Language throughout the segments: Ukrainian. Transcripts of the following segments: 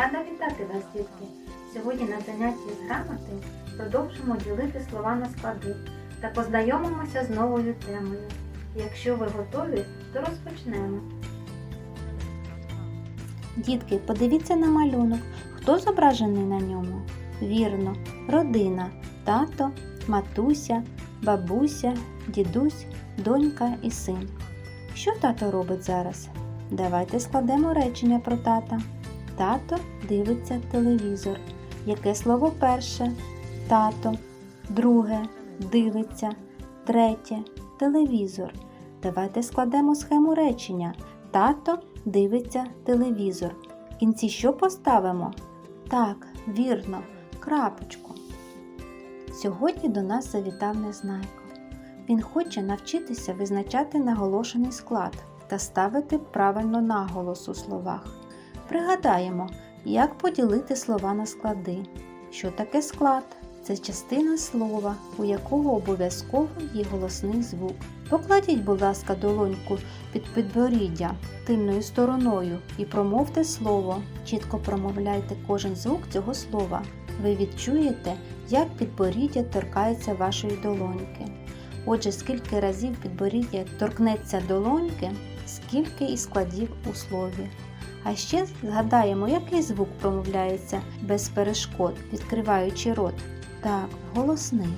Рада вітати вас, дітки! Сьогодні на занятті з грамоти продовжимо ділити слова на склади та познайомимося з новою темою. Якщо ви готові, то розпочнемо. Дітки, подивіться на малюнок. Хто зображений на ньому? Вірно, родина, тато, матуся, бабуся, дідусь, донька і син. Що тато робить зараз? Давайте складемо речення про тата. Тато дивиться телевізор. Яке слово перше? Тато. Друге дивиться. Третє телевізор. Давайте складемо схему речення. Тато дивиться телевізор. В кінці що поставимо? Так, вірно, крапочку. Сьогодні до нас завітав Незнайко. Він хоче навчитися визначати наголошений склад та ставити правильно наголос у словах. Пригадаємо, як поділити слова на склади. Що таке склад? Це частина слова, у якого обов'язково є голосний звук. Покладіть, будь ласка, долоньку під підборіддя тильною стороною і промовте слово. Чітко промовляйте кожен звук цього слова. Ви відчуєте, як підборіддя торкається вашої долоньки. Отже, скільки разів підборіддя торкнеться долоньки, скільки і складів у слові. А ще згадаємо, який звук промовляється без перешкод, відкриваючи рот. Так, голосний.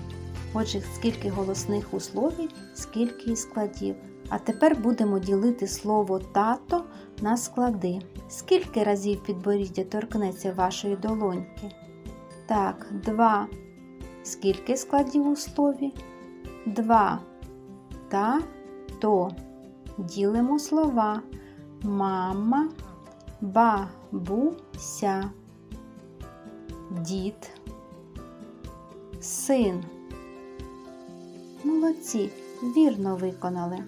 Отже, скільки голосних у слові, скільки і складів. А тепер будемо ділити слово тато на склади. Скільки разів підборіддя торкнеться вашої долоньки? Так, два. Скільки складів у слові? Два. Та то. Ділимо слова. Мама, бабуся, дід, син. Молодці, вірно виконали.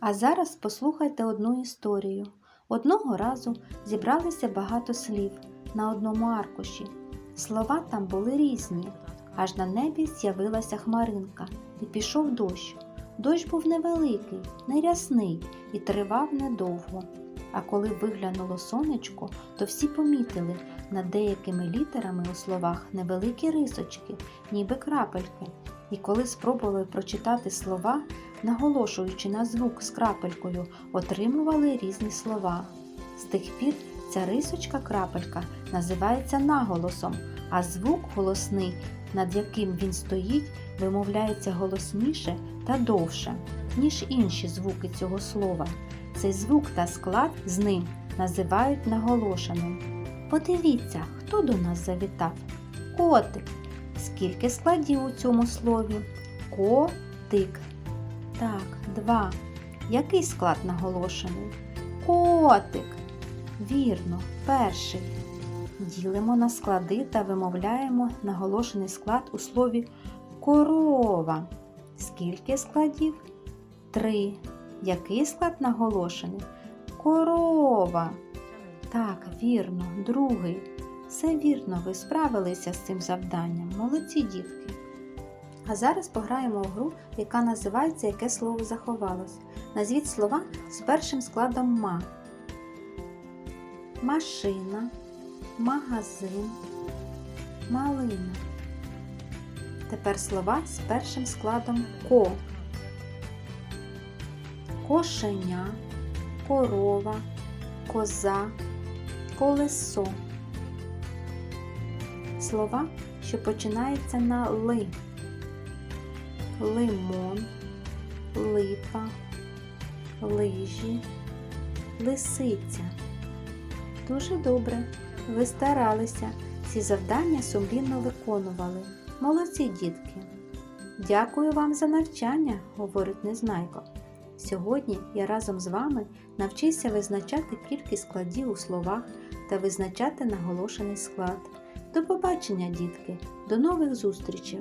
А зараз послухайте одну історію. Одного разу зібралися багато слів на одному аркуші. Слова там були різні. Аж на небі з'явилася хмаринка і пішов дощ. Дощ був невеликий, не рясний і тривав недовго. А коли виглянуло сонечко, то всі помітили над деякими літерами у словах невеликі рисочки, ніби крапельки. І коли спробували прочитати слова, наголошуючи на звук з крапелькою, отримували різні слова. З тих пір ця рисочка-крапелька називається наголосом, а звук голосний, над яким він стоїть, вимовляється голосніше та довше, ніж інші звуки цього слова. Цей звук та склад з ним називають наголошеним. Подивіться, хто до нас завітав. Котик. Скільки складів у цьому слові? Котик. Так, два. Який склад наголошений? Котик. Вірно, перший. Ділимо на склади та вимовляємо наголошений склад у слові корова. Скільки складів? Три. Який склад наголошений? Корова. Так, вірно, другий. Все вірно, ви справилися з цим завданням. Молодці дітки. А зараз пограємо в гру, яка називається Яке слово заховалось. Назвіть слова з першим складом ма. Машина, магазин, малина. Тепер слова з першим складом ко. Кошеня, корова, коза, колесо. Слова, що починаються на ли. Лимон, липа, лижі, лисиця. Дуже добре. Ви старалися. Ці завдання сумлінно виконували. Молодці дітки. Дякую вам за навчання, говорить Незнайко. Сьогодні я разом з вами навчився визначати кількість складів у словах та визначати наголошений склад. До побачення, дітки! До нових зустрічей!